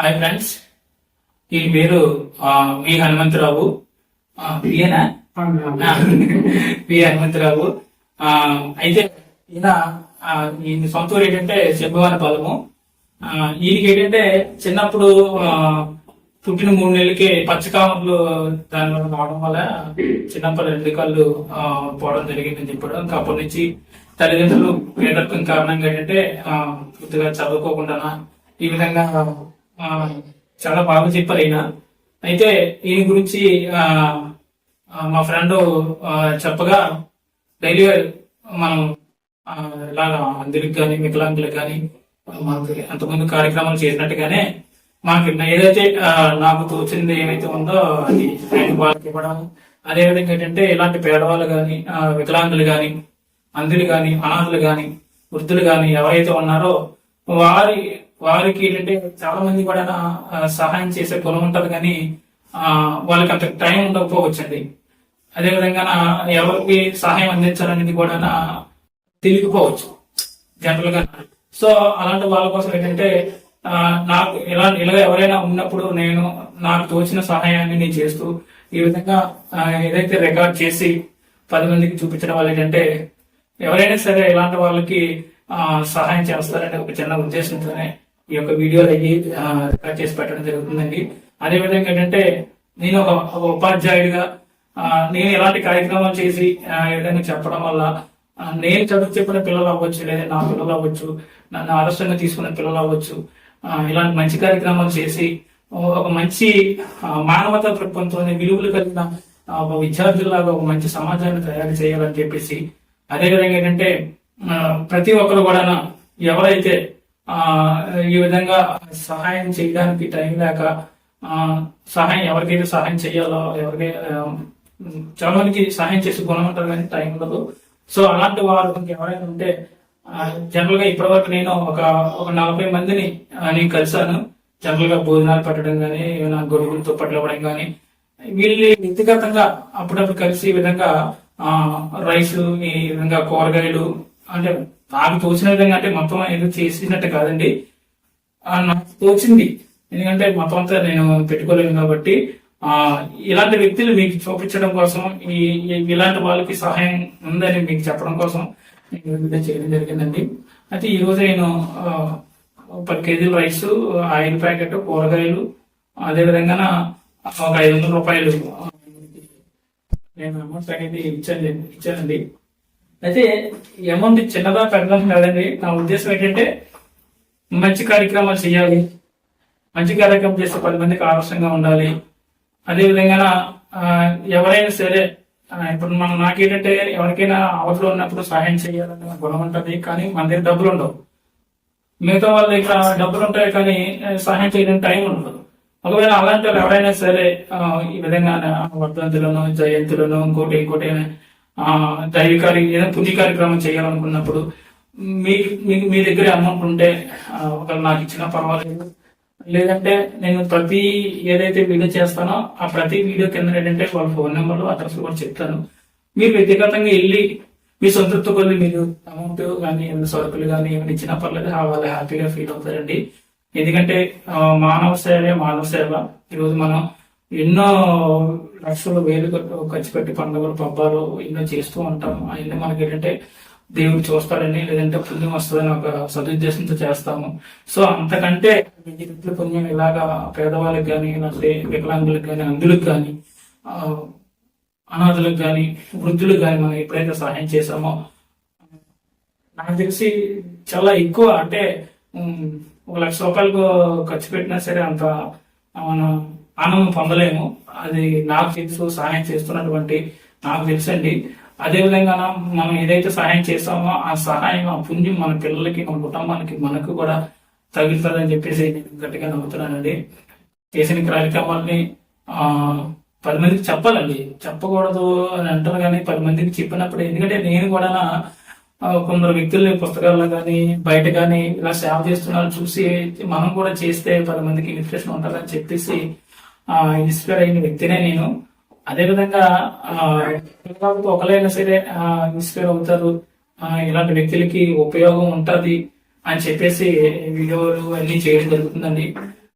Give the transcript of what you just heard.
Hi friends ఈ పేరు వి హనుమంతరావు. ఆ, ఈయన వి హనుమంతరావు. ఆ, అయితే ఈయన ఈయన సొంత ఊరు ఏంటంటే చెబ్బవాన పొలము. ఆ, ఈయనకి ఏంటంటే చిన్నప్పుడు పుట్టిన మూడు నెలలకి పచ్చకామర్లు దాని వల్ల రావడం వల్ల చిన్నప్పుడు రెండు కళ్ళు ఆ, పోవడం జరిగిందని చెప్పాడు. ఇంకా అప్పటి నుంచి తల్లిదండ్రులు పేదరికం కారణంగా ఏంటంటే ఆ, పూర్తిగా చదువుకోకుండా ఈ విధంగా చాలా బాగా చెప్పారు ఆయన. అయితే ఈయన గురించి మా ఫ్రెండ్ చెప్పగా డైలీ మనం ఆ, అందరికి కానీ వికలాంగులకు కానీ మనకి అంతకుముందు కార్యక్రమాలు చేసినట్టుగానే మాకు ఏదైతే నాకు తోచింది ఏమైతే ఉందో అది వాళ్ళకి ఇవ్వడం. అదేవిధంగా ఏంటంటే ఇలాంటి పేదవాళ్ళు కానీ వికలాంగులు కానీ అంధులు కానీ అనాథులు కానీ వృద్ధులు కానీ ఎవరైతే ఉన్నారో వారి వారికి ఏంటంటే చాలా మంది కూడా సహాయం చేసే పొలం ఉంటది కానీ ఆ, వాళ్ళకి అంత టైం ఉండకపోవచ్చండి. అదేవిధంగా ఎవరికి సహాయం అందించాలనేది కూడా తెలియకపోవచ్చు. జనరల్గా సో అలాంటి వాళ్ళ కోసం ఏంటంటే ఆ, నాకు ఇలా ఇలా ఎవరైనా ఉన్నప్పుడు నేను నాకు తోచిన సహాయాన్ని నేను చేస్తూ ఈ విధంగా ఏదైతే రికార్డ్ చేసి పది మందికి చూపించడం వల్ల ఏంటంటే ఎవరైనా సరే ఇలాంటి వాళ్ళకి ఆ, సహాయం చేస్తారనే ఒక చిన్న ఉద్దేశంతోనే ఈ యొక్క వీడియోలు అయ్యి రికార్డ్ చేసి పెట్టడం జరుగుతుందండి. అదే విధంగా ఏంటంటే నేను ఒక ఉపాధ్యాయుడిగా నేను ఎలాంటి కార్యక్రమాలు చేసి ఆ, ఈ విధంగా చెప్పడం వల్ల నేను చదువు చెప్పిన పిల్లలు అవ్వచ్చు లేదా నా పిల్లలు అవ్వచ్చు నన్ను ఆదర్శంగా తీసుకున్న పిల్లలు అవ్వచ్చు ఇలాంటి మంచి కార్యక్రమాలు చేసి ఒక మంచి ఆ, మానవతా దృక్పథంతో విలువలు కలిగిన ఒక విద్యార్థుల్లాగా ఒక మంచి సమాజాన్ని తయారు చేయాలని చెప్పేసి అదేవిధంగా ఏంటంటే ప్రతి ఒక్కరు కూడా ఎవరైతే ఈ విధంగా సహాయం చేయడానికి టైం లేక ఆ, సహాయం ఎవరికైతే సహాయం చేయాలో ఎవరికైతే ఆ, చాలా మందికి సహాయం చేసి గుణం ఉంటారు కానీ టైం ఉండదు. సో అలాంటి వారు ఎవరైనా ఉంటే జనరల్గా ఇప్పటి వరకు నేను ఒక ఒక నలభై మందిని నేను కలిశాను. జనరల్గా భోజనాలు పెట్టడం కానీ ఏమైనా గొడుగులు దుప్పట్లు ఇవ్వడం కానీ వీళ్ళు వ్యక్తిగతంగా అప్పుడప్పుడు కలిసి ఈ విధంగా ఆ రైస్ ఈ విధంగా కూరగాయలు అంటే నాకు తోచిన విధంగా అంటే మొత్తం ఏదో చేసినట్టు కాదండి. ఆ, నాకు తోచింది. ఎందుకంటే మొత్తం అంతా నేను పెట్టుకోలేను కాబట్టి ఆ ఇలాంటి వ్యక్తులు మీకు చూపించడం కోసం ఈ ఇలాంటి వాళ్ళకి సహాయం ఉందని మీకు చెప్పడం కోసం నేను చేయడం జరిగిందండి. అయితే ఈరోజు నేను పది కేజీల రైస్ ఆయిల్ ప్యాకెట్ కూరగాయలు అదే విధంగా ఒక ఐదు వందల రూపాయలు నేను అమౌంట్ అనేది ఇచ్చాను ఇచ్చానండి. అయితే ఈ అమౌంట్ చిన్నదా పెద్దదా కాదండి. నా ఉద్దేశం ఏంటంటే మంచి కార్యక్రమాలు చేయాలి. మంచి కార్యక్రమం చేస్తే పది మందికి ఆదర్శంగా ఉండాలి. అదే విధంగా ఎవరైనా సరే ఇప్పుడు మనం నాకేంటంటే ఎవరికైనా అవసరం ఉన్నప్పుడు సహాయం చేయాలనే గుణం ఉంటుంది కానీ మన దగ్గర డబ్బులు ఉండవు. మిగతా వాళ్ళ దగ్గర డబ్బులు ఉంటాయి కానీ సహాయం చేయడానికి టైం ఉండదు. ఒకవేళ అలాంటి వాళ్ళు ఎవరైనా సరే ఈ విధంగా వర్ధంతులను జయంతులను ఇంకోటి ఇంకోటి దైవ కార్యం ఏదైనా పుణ్య కార్యక్రమం చేయాలనుకున్నప్పుడు మీ మీ- మీ దగ్గర అమౌంట్ ఉంటే ఆ, నాకు ఇచ్చినా పర్వాలేదు. లేదంటే నేను ప్రతి ఏదైతే వీడియో చేస్తానో ఆ ప్రతి వీడియో కింద ఏంటంటే వాళ్ళ ఫోన్ నెంబర్లు అడ్రస్ కూడా చెప్తాను. మీరు వ్యక్తిగతంగా వెళ్ళి మీ సొంతతో కొద్ది మీరు అమౌంట్ కానీ ఏమైనా సరుకులు కానీ ఏమైనా ఇచ్చినా పర్లేదు ఆ వాళ్ళు హ్యాపీగా ఫీల్ అవుతారండి. ఎందుకంటే మానవ సేవే మానవ సేవ. ఈరోజు మనం ఎన్నో లక్షలు వేలు ఖర్చు- పెట్టి పండుగలు పబ్బాలు ఎన్నో చేస్తూ ఉంటాం. అవన్నీ మనకి ఏంటంటే దేవుడు చూస్తాడని లేదంటే పుణ్యం వస్తుందని ఒక సదుద్దేశంతో చేస్తాము. సో అంతకంటే రెట్లు పుణ్యం ఇలాగా పేదవాళ్ళకి కానీ లేదంటే వికలాంగులకు కానీ అందులకు కానీ అనాథులకు కానీ వృద్ధులకు కానీ మనం ఎప్పుడైతే సహాయం చేశామో నాకు తెలిసి చాలా ఎక్కువ అంటే ఒక లక్ష రూపాయలకు ఖర్చు పెట్టినా సరే అంత మనం ఆనందం పొందలేము. అది నాకు తెలుసు సహాయం చేస్తున్నటువంటి నాకు తెలుసండి. అదే విధంగా మనం ఏదైతే సహాయం చేస్తామో ఆ సహాయం ఆ పుణ్యం మన పిల్లలకి మన కుటుంబానికి మనకు కూడా తగులుతుందని చెప్పేసి నేను గట్టిగా నమ్ముతున్నానండి. చేసిన కార్యక్రమాల్ని ఆ పది మందికి చెప్పాలండి. చెప్పకూడదు అని అంటారు కానీ పది మందికి చెప్పినప్పుడు ఎందుకంటే నేను కూడా కొందరు వ్యక్తుల్ని పుస్తకాల్లో కానీ బయట కానీ ఇలా సేవ చేస్తున్నారు చూసి మనం కూడా చేస్తే పది మందికి ఇన్స్పిరేషన్ ఉంటుందని చెప్పేసి ఇన్స్పైర్ అయిన వ్యక్తినే నేను. అదే విధంగా ఆ, ఒకరైనా సరే ఆ, ఇన్స్పైర్ అవుతారు. ఆ, ఇలాంటి వ్యక్తులకి ఉపయోగం ఉంటది అని చెప్పేసి వీడియోలు అన్ని చేయడం జరుగుతుందండి.